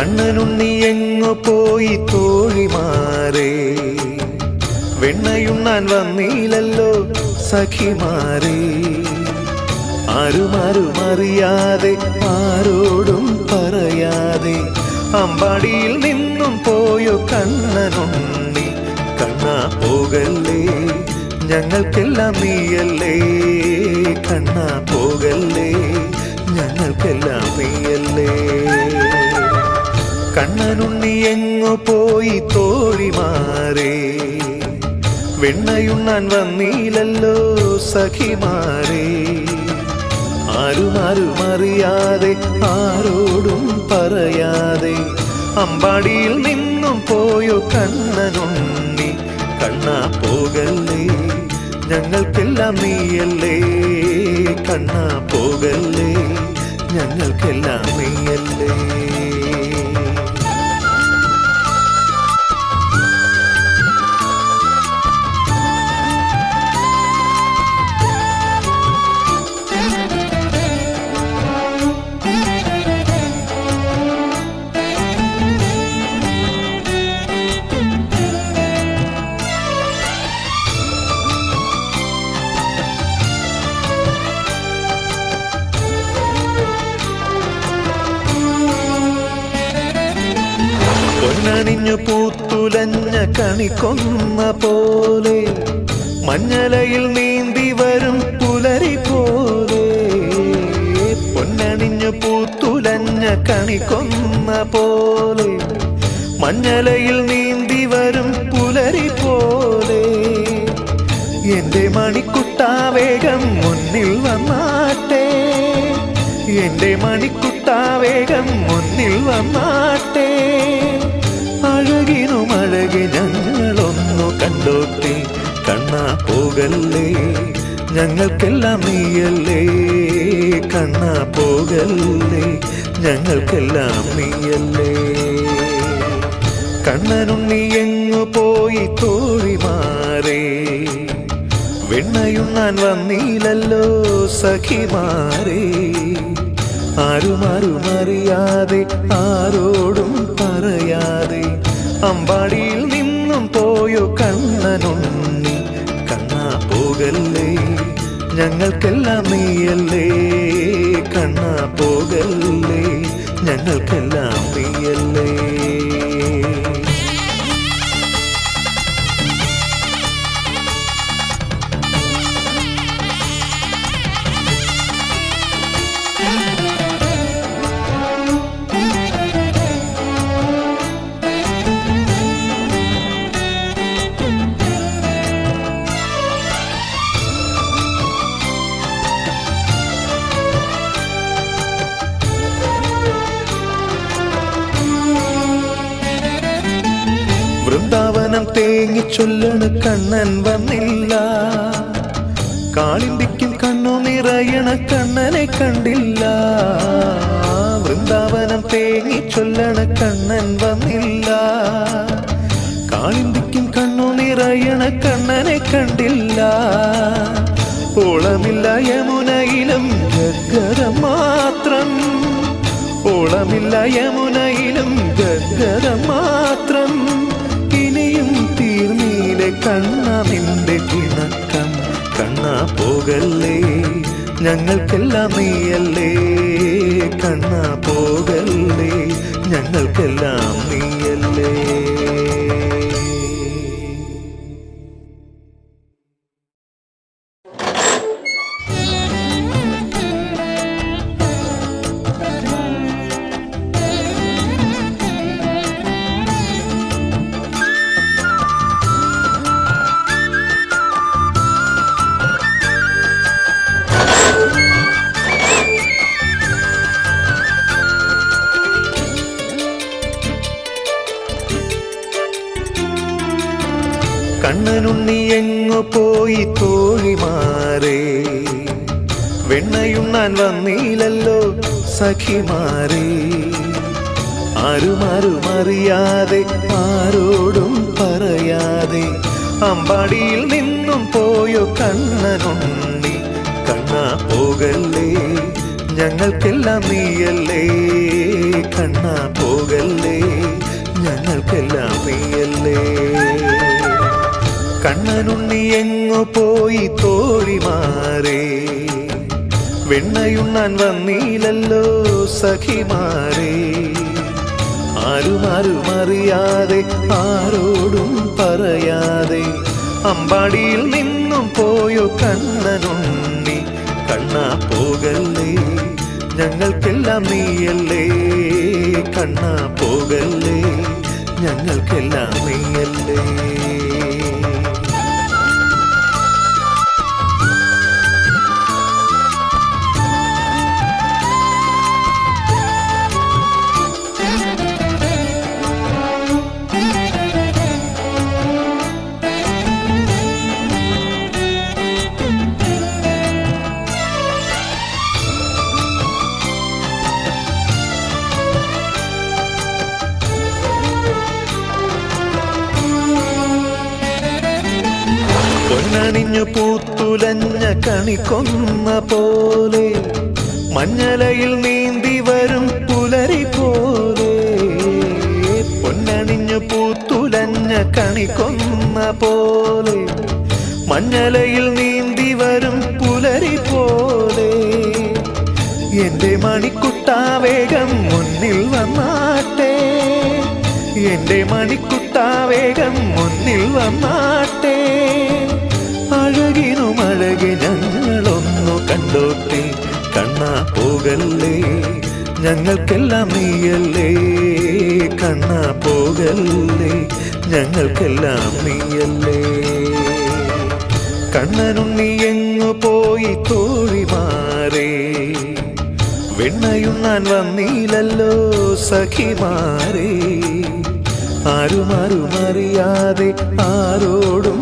കണ്ണനുണ്ണി എങ്ങു പോയി തോഴിമാരെ വെണ്ണയുണ്ണാൻ വന്നീലല്ലോ സഖിമാരെ. ആരുമാരും അറിയാതെ ആരോടും പറയാതെ അമ്പാടിയിൽ നിന്നും പോയോ കണ്ണനുണ്ണി. കണ്ണാ പോകല്ലേ ഞങ്ങൾക്കെല്ലാം നീയല്ലേ. കണ്ണാ പോകല്ലേ ഞങ്ങൾക്കെല്ലാം നീയല്ലേ. കണ്ണനുണ്ണി എങ്ങു പോയി മാറി. വെണ്ണയുണ്ണാൻ വന്നീലല്ലോ സഖി മാറി. അറിയാതെ ആരോടും പറയാതെ അമ്പാടിയിൽ നിന്നും പോയോ കണ്ണനുണ്ണി. കണ്ണാ പോകല്ലേ ഞങ്ങൾക്കെല്ലാം നീയല്ലേ. കണ്ണാ പോകല്ലേ ഞങ്ങൾക്കെല്ലാം നീയല്ലേ. പൊന്നണിഞ്ഞു പൂത്തുലഞ്ഞ കണിക്കൊന്ന പോലെ മഞ്ഞലയിൽ നീന്തി വരും പുലരി പോലെ പൊന്നണിഞ്ഞു പൂത്തുലഞ്ഞ കണിക്കൊന്ന പോലെ മഞ്ഞലയിൽ നീന്തി വരും പുലരി പോലെ. എന്റെ മണിക്കുട്ടാവേഗം മുന്നിൽ വന്നാട്ടെ എന്റെ മണിക്കുട്ടാവേഗം മുന്നിൽ വന്നാട്ടെ. അഴകിനും അഴകി ഞങ്ങളൊന്നു കണ്ടോട്ടെ. കണ്ണാ പോകല്ലേ. ഞങ്ങൾക്കെല്ലാം നീയല്ലേ. കണ്ണാ പോകല്ലേ. ഞങ്ങൾക്കെല്ലാം നീയല്ലേ. കണ്ണനുണ്ണി എങ്ങു പോയി തോഴി മാറേ. വെണ്ണയുണ്ണാൻ വന്നീലല്ലോ സഖിമാരെ ആരുമാരും അറിയാതെ ആരോടും പറയാതെ അമ്പാടിയിൽ നിന്നും പോയോ കണ്ണനുണ്ണി. കണ്ണാ പോകല്ലേ? ഞങ്ങൾക്കെല്ലാം നീയല്ലേ? കണ്ണാ പോകല്ലേ? ഞങ്ങൾക്കെല്ലാം നീയല്ലേ? വൃന്ദാവനം തേങ്ങി ചൊല്ലണ കണ്ണൻ വന്നില്ല. കാളിന്തിക്കും കണ്ണു നിറയണ കണ്ണനെ കണ്ടില്ല. വൃന്ദാവനം തേങ്ങി ചൊല്ലണ കണ്ണൻ വന്നില്ല. കാളിന്തിക്കും കണ്ണു നിറയണ കണ്ണനെ കണ്ടില്ല. ഓളമില്ല യമുനയിലും ഗഗരം മാത്രം. ഓളമില്ല യമുനയിലും ഗഗരം മാത്രം. തീർന്നീലെ കണ്ണ നിന്റെ പിണക്കം കണ്ണാ പോകല്ലേ? ഞങ്ങൾക്കെല്ലാം നീയല്ലേ? കണ്ണാ പോകല്ലേ? ഞങ്ങൾക്കെല്ലാം നീയല്ലേ കണ്ണനുണ്ണി തോഴി മാറേ? വെണ്ണയും വെണ്ണയുണ്ണാൻ വന്നീലല്ലോ സഖി ആരുമാരും അറിയാതെ ആരോടും പറയാതെ അമ്പാടിയിൽ നിന്നും പോയോ കണ്ണനുണ്ണി കണ്ണാ പോകല്ലേ ഞങ്ങൾക്കെല്ലാം നീയല്ലേ. കണ്ണാ പോകല്ലേ ഞങ്ങൾക്കെല്ലാം നീയല്ലേ. കണ്ണനുണ്ണി എങ്ങു പോയി തോഴി മാറേ. വെണ്ണയുണ്ണാൻ വന്നീലല്ലോ സഖിമാരേ ആരുമാരും അറിയാതെ ആരോടും പറയാതെ അമ്പാടിയിൽ നിന്നും പോയോ കണ്ണനുണ്ണി. കണ്ണാ പോകല്ലേ ഞങ്ങൾക്കെല്ലാം നീയല്ലേ. കണ്ണാ പോകല്ലേ ഞങ്ങൾക്കെല്ലാം നീയല്ലേ. പൊന്നണിഞ്ഞു പൂത്തുലഞ്ഞ കണിക്കൊന്ന പോലെ മഞ്ഞലയിൽ നീന്തി വരും പുലരി പോലെ പൊന്നണിഞ്ഞു പൂത്തുലഞ്ഞ കണിക്കൊന്ന പോലെ മഞ്ഞലയിൽ നീന്തി വരും പുലരി പോലെ. എന്റെ മണിക്കുട്ടാവേഗം മുന്നിൽ വന്നാട്ടെ എന്റെ മണിക്കുട്ടാവേഗം മുന്നിൽ വന്നാട്ടെ. അഴകി ഞങ്ങളൊന്നു കണ്ടോട്ടെ? കണ്ണാ പോകല്ലേ? ഞങ്ങൾക്കെല്ലാം നീയല്ലേ കണ്ണാ പോകല്ലേ? ഞങ്ങൾക്കെല്ലാം നീയല്ലേ കണ്ണനുണ്ണി എങ്ങു പോയി തോഴി തോഴിമാരേ വെണ്ണയുണ്ണാൻ വന്നീലല്ലോ സഖിമാരേ ആരുമാരും അറിയാതെ ആരോടും